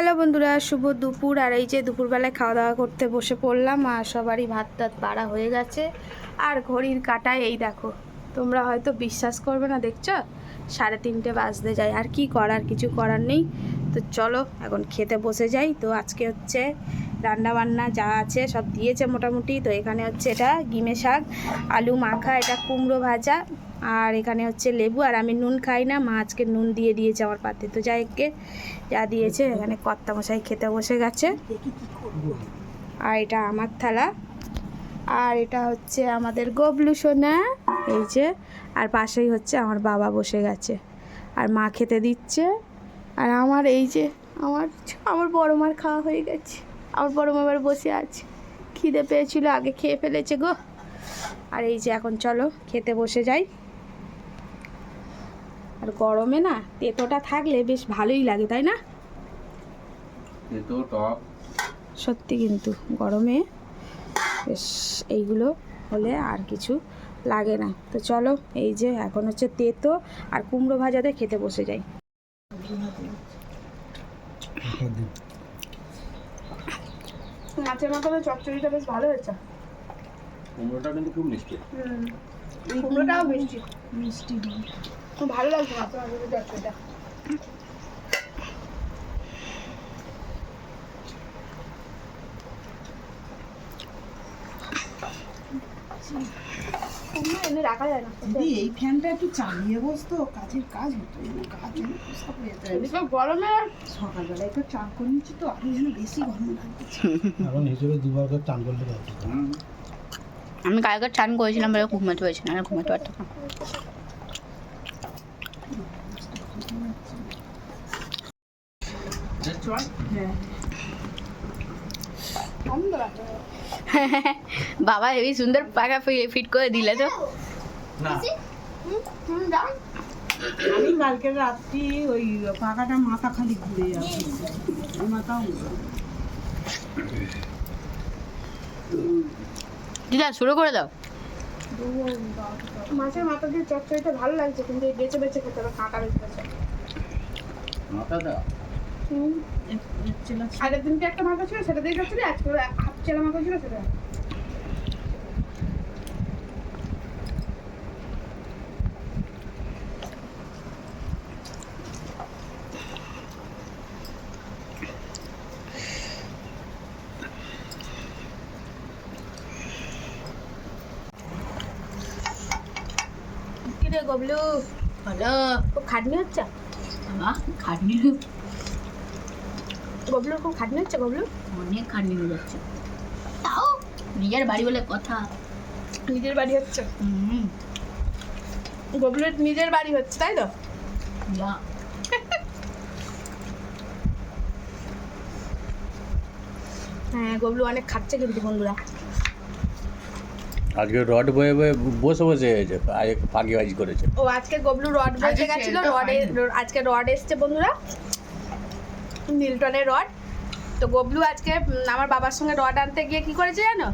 Hello বন্ধুরা, শুভ দুপুর। আর এই যে দুপুরবেলায় খাওয়া দাওয়া করতে বসে পড়লাম, আর সবারই ভাত টাত বাড়া হয়ে গেছে। আর ঘড়ির কাটায় এই দেখো, তোমরা হয়তো বিশ্বাস করবে না, দেখছ? সাড়ে তিনটে বাজতে যায়, আর কি করার? কিছু করার নেই। তো চলো, এখন খেতে বসে যাই। তো আজকে হচ্ছে রান্না বান্না যা আছে সব দিয়েছে মোটামুটি। তো এখানে হচ্ছে এটা গিমে শাক, আলু মাখা, এটা কুমড়ো ভাজা আর এখানে হচ্ছে লেবু আর আমি নুন খাই না, মা আজকে নুন দিয়ে দিয়েছে আমার পাতে। তো যাই একে যা দিয়েছে, এখানে কর্তা মশাই খেতে বসে গেছে। আর এটা আমার থালা। আর এটা হচ্ছে আমাদের গবলু সোনা, এই যে। আর পাশেই হচ্ছে আমার বাবা বসে গেছে। আর মা খেতে দিচ্ছে। আর আমার এই যে, আমার আমার বড় মার খাওয়া হয়ে গেছে। আমার বড় মা এবার বসে আছে। খিদে পেয়েছিল, আগে খেয়ে ফেলেছে গো। আর এই যে এখন চলো, খেতে বসে যাই। আর গরমে না তেতোটা থাকলে বেশ ভালোই লাগে তাই না? তেতো টক। সত্যি কিন্তু গরমে বেশ এইগুলো হলে আর কিছু লাগে না। তো চলো এই যে এখন হচ্ছে তেতো আর কুমড়ো ভাজাতে খেতে বসে যাই। মাছের চচ্চড়িটা বেশ ভালো হয়েছে। কুমড়োটা কিন্তু খুব মিষ্টি। কুমড়োটাও মিষ্টি। মিষ্টি ভালো লাগছে মাছের মাথাটা চচ্চড়িটা এই ফ্যানটা একটু চালিয়ে বসতো কাজের কাজ হতো কাজ সব গরমে সকালবেলা একটু চান করে নিচ্ছি তো আরও যেন বেশি গরম লাগছে। এখন হিসেবে দুবার করে চান করলে আমি কালকে চান করেছিলাম বলে ঘুমাতে পারছি না ঘুমাতে পারতাম না। বাবা হেবি সুন্দর পাকা ফিট করে দিলে তো। আমি কালকে রাত্রি ওই পাকাটা মাথা খালি ঘুরে যাচ্ছে ওই মাথাও দিদা শুরু করে দাও। মাছের মাথা দিয়ে চচ্চড়িটা ভালো লাগছে কিন্তু এই বেছে বেছে খেতে হবে কাঁটা বেছে বেছে। মাথাটা? আগের দিনকে একটা মাথা ছিল সেটা দিয়ে চচ্চড়ি আজকে হাফ চেলা মাথা ছিল সেটা। কিরে গবলু। হলো খুব খাটনি হচ্ছে? বাবা খাটনি। গবলুর খুব খাটনি হচ্ছে গবলু? অনেক খাটনি হয়ে যাচ্ছে। তাও? নিজের বাড়ি বলে কথা। নিজের বাড়ি হচ্ছে? হুম। গবলুর নিজের বাড়ি হচ্ছে তাই তো? যা। হ্যাঁ গবলু অনেক খাচ্ছে কিন্তু বন্ধুরা। আজকে রড বয়ে বয়ে বসে বসে হয়েছে আজ ফাঁকিবাজি করেছে। ও আজকে গবলু রড বইতে আজকে গেছিল রডে আজকে রড এসছে বন্ধুরা। মিল্টনের রড। তো গবলু আজকে আমার বাবার সঙ্গে রড আনতে গিয়ে কি করেছে জানো?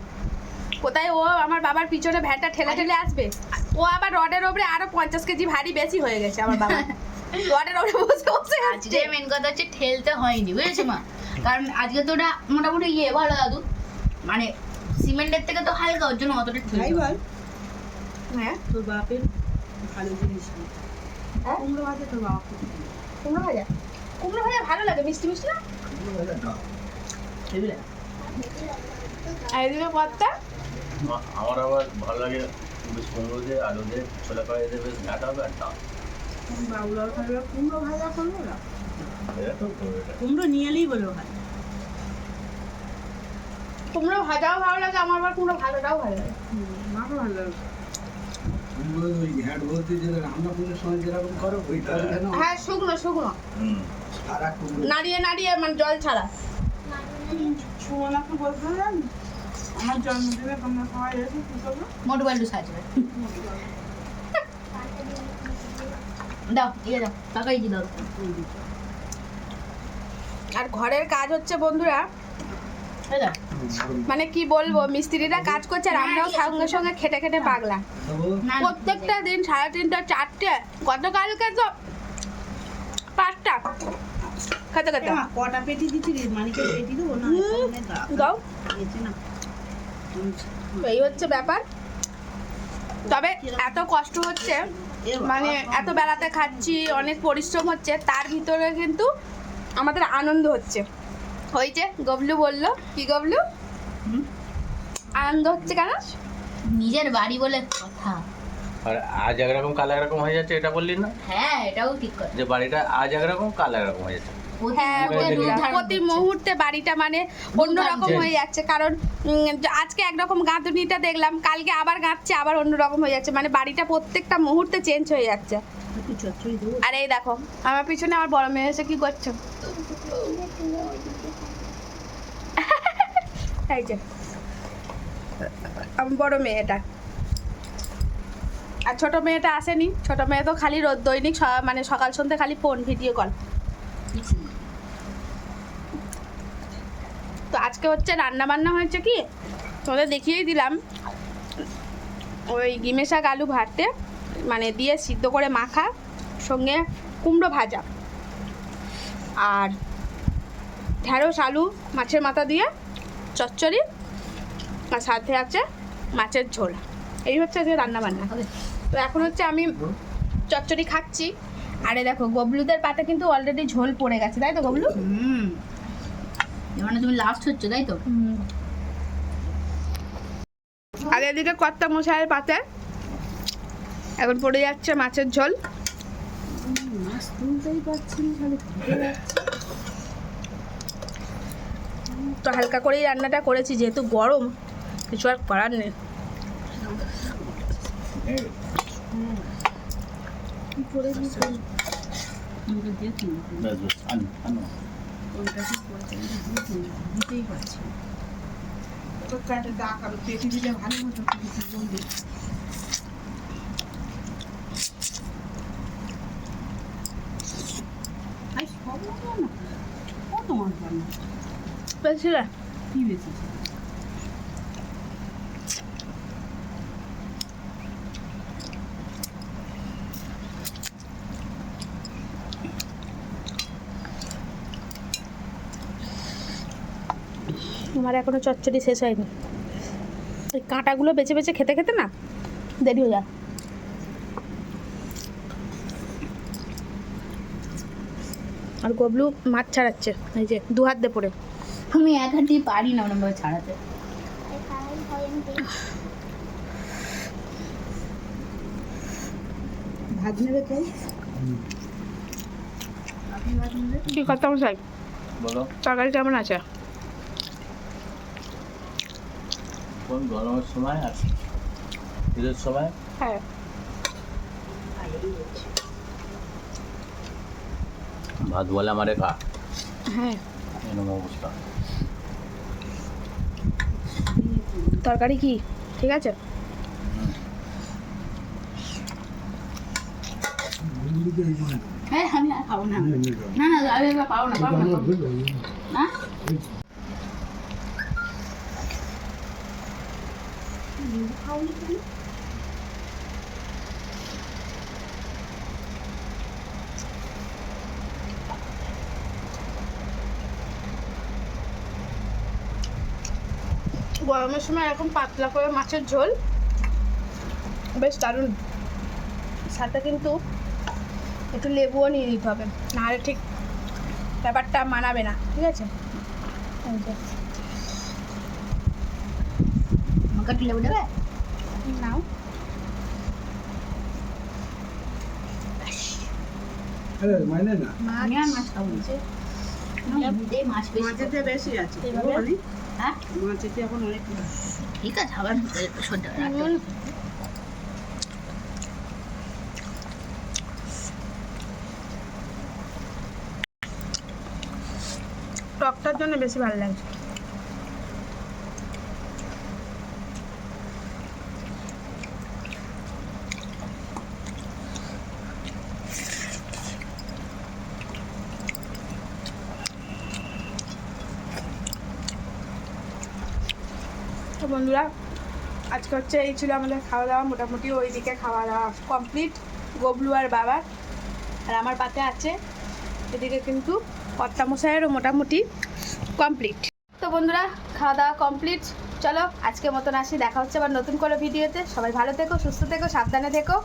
কোথায় ও আমার বাবার পিছনে ভ্যানটা ঠেলে ঠেলে আসবে। ও আবার রডের ওপরে আরও পঞ্চাশ কেজি ভারী বেশি হয়ে গেছে আমার বাবা। রডের ওপরে বসে বসে আজকে মেন কথা হচ্ছে ঠেলতে হয়নি বুঝেছ মা? কারণ আজকে তো ওটা মোটামুটি ইয়ে ভালো দাদু। মানে সিমেন্টের থেকে তো হালকা ওর জন্য অতটা তাই বল। হ্যাঁ? তোর বাপের ভালো জিনিস হ্যাঁ? কুমড়ো ভাজা তোর বাবা কুমড়ো ভাজা? কুমড়ো ভাজা ভালো লাগে মিষ্টি মিষ্টি না। আর এদিকে কর্তা আমার আবার ভালো লাগে বেশ কুমড়ো দিয়ে আলু দিয়ে ছোলা কড়াই দিয়ে বেশ ঘাটা হবে আর ডাল বাবুলার খাবে কুমড়ো ভাজা করব না? কুমড়ো নিয়ে এলেই বলো ভাই কুমড়ো ভাজাও ভালো লাগে, আমার আবার কুমড়ো ভাজাটাও ভালো লাগে। মাকে ভালো লাগে হ্যাঁ শুকনো শুকনো। নাড়িয়ে নাড়িয়ে মানে জল ছাড়া। দাও ইয়ে দাও দাও। আর ঘরের কাজ হচ্ছে বন্ধুরা মানে কি বলব মিস্ত্রিরা কাজ করছে আর আমরাও সঙ্গে সঙ্গে খেটে খেটে পাগলা। প্রত্যেকটা দিন সাড়ে তিনটা চারটে গতকালকে তো পাঁচটা। খেতে খেতে। কটা পেটি দিচ্ছি রে? মানিকের পেটি দেবো না? দাও। এই হচ্ছে ব্যাপার। তবে এত কষ্ট হচ্ছে মানে এত বেলাতে খাচ্ছি অনেক পরিশ্রম হচ্ছে তার ভিতরে কিন্তু আমাদের আনন্দ হচ্ছে। ওই যে গবলু বলল কি গবলু? আনন্দ হচ্ছে কেন? নিজের বাড়ি বলে কথা। আর আজ একরকম কাল একরকম হয়ে যাচ্ছে এটা বললি না? হ্যাঁ এটাও ঠিক কথা। যে বাড়িটা আজ একরকম কাল একরকম হয়ে যাচ্ছে। হ্যাঁ প্রতি-। মুহূর্তে বাড়িটা মানে অন্যরকম হয়ে যাচ্ছে কারণ আজকে একরকম গাঁথনিটা দেখলাম কালকে আবার গাঁথছে আবার অন্যরকম হয়ে যাচ্ছে। মানে বাড়িটা প্রত্যেকটা মুহূর্তে চেঞ্জ হয়ে যাচ্ছে। আর এই দেখো আমার পিছনে আমার বড় মেয়ে এসে কি করছে? এই যে। আমার বড় মেয়েটা। আর ছোট মেয়েটা আসেনি। ছোট মেয়ে তো খালি রোদ দৈনিক মানে সকাল সন্ধ্যে খালি ফোন, ভিডিও কল। তো আজকে হচ্ছে রান্না বান্না হয়েছে কি? তোদের দেখিয়েই দিলাম। ওই গিমে শাক, আলু ভাতে মানে দিয়ে সিদ্ধ করে মাখা, সঙ্গে কুমড়ো ভাজা। আর ঢ্যাঁড়স আলু মাছের মাথা দিয়ে চচ্চড়ি আর সাথে আছে মাছের ঝোল। এই হচ্ছে আজকে রান্নাবান্না। তো এখন হচ্ছে আমি চচ্চড়ি খাচ্ছি। আরে দেখো গবলুদের পাতে কিন্তু অলরেডি ঝোল পড়ে গেছে তাই তো গবলু? হুম। মানে তুমি লাস্ট হচ্ছে তাই তো? আর এদিকে কর্তা মশাইয়ের পাতে এখন পড়ে যাচ্ছে মাছের ঝোল। মাছ তুলতেই পারছি না খালি তো হালকা করেই রান্নাটা করেছি যেহেতু গরম কিছু আর করার নেই। কি করে দিয়েছে? আমাকে দিয়ে কিনে দিন। ব্যাস ব্যাস আনো আনো কোনটা কি করেছে? আমি তো দিয়ে কিনে দিই। দিতেই পারছি না। তো কাটে দাগ আরও পেটি দিলে ভালো হতো কিছু বলবে আই সব মজা না বেশি না কি বেশি আমার এখনও চচ্চড়ি শেষ হয়নি। ওই কাঁটাগুলো বেছে বেছে খেতে খেতে না দেরি হয়ে যায় আর গবলু মাছ ছাড়াচ্ছে এই যে দু হাত দিয়ে পড়ে। আমি এক হাতেই পারি না ওরকম ভাবে ছাড়াতে। ভাত নেবে তো আপনি ভাত নেবে কি করতাম চাই বলো। তরকারি কেমন আছে? কোন গরমের সময় আর শীতের সময়? হ্যাঁ। ভাত বলে আমারে খা হ্যাঁ এরকম অবস্থা তরকারি কি ঠিক আছে বুঝলিতে এই মানে হ্যাঁ আমি আর খাব না নিয়ে নিয়ে যাও। না না আমি এবার পাবো না পাবো না আমার পাবো বুঝলো না গরমের সময় এরকম পাতলা করে মাছের ঝোল। বেশ দারুণ। সাথে কিন্তু একটু লেবুও নিয়ে নিতে হবে নাহলে ঠিক ব্যাপারটা মানাবে না ঠিক আছে? আমাকে একটু লেবু দেবে? নাও। মানে মাছ। খাব বেশি মাছেতে বেশি আছে। হ্যাঁ? এখন অনেক ঠিক আছে আবার সহ্য টকটার জন্য বেশি ভালো লাগছে। বন্ধুরা, আজকে হচ্ছে এই ছিল আমাদের খাওয়া দাওয়া মোটামুটি ওই দিকে খাওয়া দাওয়া কমপ্লিট গবলু আর বাবার, আর আমার পাতে আছে এদিকে কিন্তু কর্তামশাইয়েরও মোটামুটি কমপ্লিট তো বন্ধুরা খাওয়া দাওয়া কমপ্লিট চলো আজকে মতন আসি, দেখা হচ্ছে আবার নতুন করে ভিডিওতে। সবাই ভালো থেকো, সুস্থ থেকো, সাবধানে থেকো।